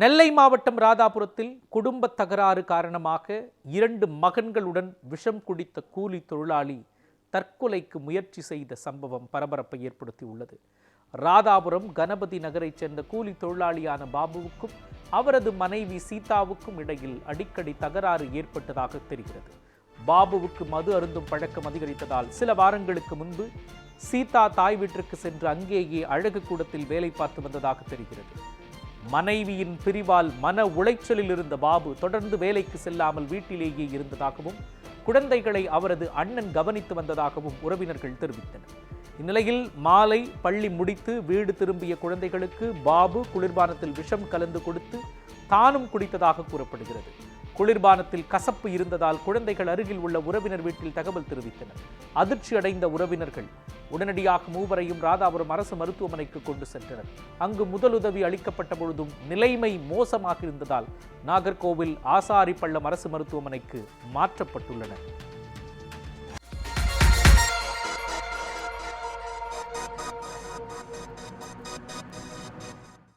நெல்லை மாவட்டம் ராதாபுரத்தில் குடும்ப தகராறு காரணமாக இரண்டு மகன்களுடன் விஷம் குடித்த கூலி தொழிலாளி தற்கொலைக்கு முயற்சி செய்த சம்பவம் பரபரப்பை ஏற்படுத்தியுள்ளது. ராதாபுரம் கணபதி நகரைச் சேர்ந்த கூலி தொழிலாளியான பாபுவுக்கும் அவரது மனைவி சீதாவுக்கும் இடையில் அடிக்கடி தகராறு ஏற்பட்டதாக தெரிகிறது. பாபுவுக்கு மது அருந்தும் பழக்கம் அதிகரித்ததால் சில வாரங்களுக்கு முன்பு சீதா தாய் வீட்டிற்கு சென்று அங்கேயே அழகு கூடத்தில் வேலை பார்த்து வந்ததாக தெரிகிறது. மனைவியின் பிரிவால் மன உளைச்சலில் இருந்த பாபு தொடர்ந்து வேலைக்கு செல்லாமல் வீட்டிலேயே இருந்ததாகவும் குழந்தைகளை அவரது அண்ணன் கவனித்து வந்ததாகவும் உறவினர்கள் தெரிவித்தனர். இந்நிலையில் மாலை பள்ளி முடித்து வீடு திரும்பிய குழந்தைகளுக்கு பாபு குளிர்பானத்தில் விஷம் கலந்து கொடுத்து தானும் குடித்ததாக கூறப்படுகிறது. குளிர்பானத்தில் கசப்பு இருந்ததால் குழந்தைகள் அருகில் உள்ள உறவினர் வீட்டில் தகவல் தெரிவித்தனர். அதிர்ச்சி அடைந்த உறவினர்கள் உடனடியாக மூவரையும் ராதாபுரம் அரசு மருத்துவமனைக்கு கொண்டு சென்றனர். அங்கு முதலுதவி அளிக்கப்பட்ட பொழுதும் நிலைமை மோசமாக இருந்ததால் நாகர்கோவில் ஆசாரிப்பள்ளம் அரசு மருத்துவமனைக்கு மாற்றப்பட்டுள்ளனர்.